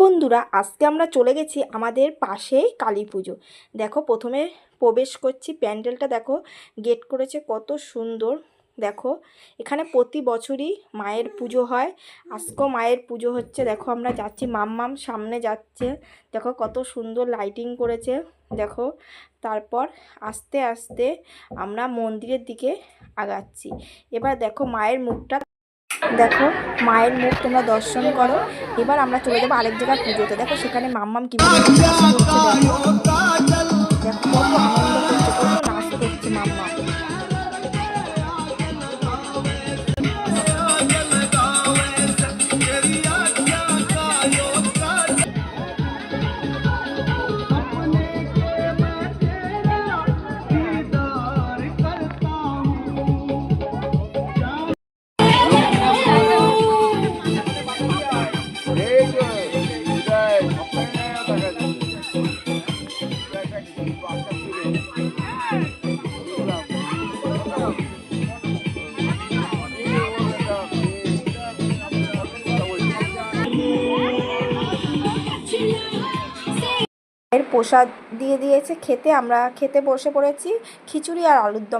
বন্ধুরা, আজকে আমরা চলে গেছি আমাদের পাশেই কালী পুজো। দেখো, প্রথমে প্রবেশ করছি, প্যান্ডেলটা দেখো, গেট করেছে কত সুন্দর। দেখো, এখানে প্রতি বছরই মায়ের পুজো হয়। আজকেও মায়ের পুজো হচ্ছে। দেখো, আমরা যাচ্ছি, মাম্মাম সামনে যাচ্ছে। দেখো, কত সুন্দর লাইটিং করেছে। দেখো, তারপর আস্তে আস্তে আমরা মন্দিরের দিকে আগাচ্ছি। এবার দেখো, মায়ের মুখটা দেখো মায়ের মুখ তোমরা দর্শন করো। এবার আমরা চলে যাব আরেক জায়গায় পুজোতে। দেখো সেখানে মাম্মাম কীভাবে প্রসাদ দিয়ে দিয়েছে খেতে আমরা খেতে বসে পড়েছি খিচুড়ি আর আলুর দম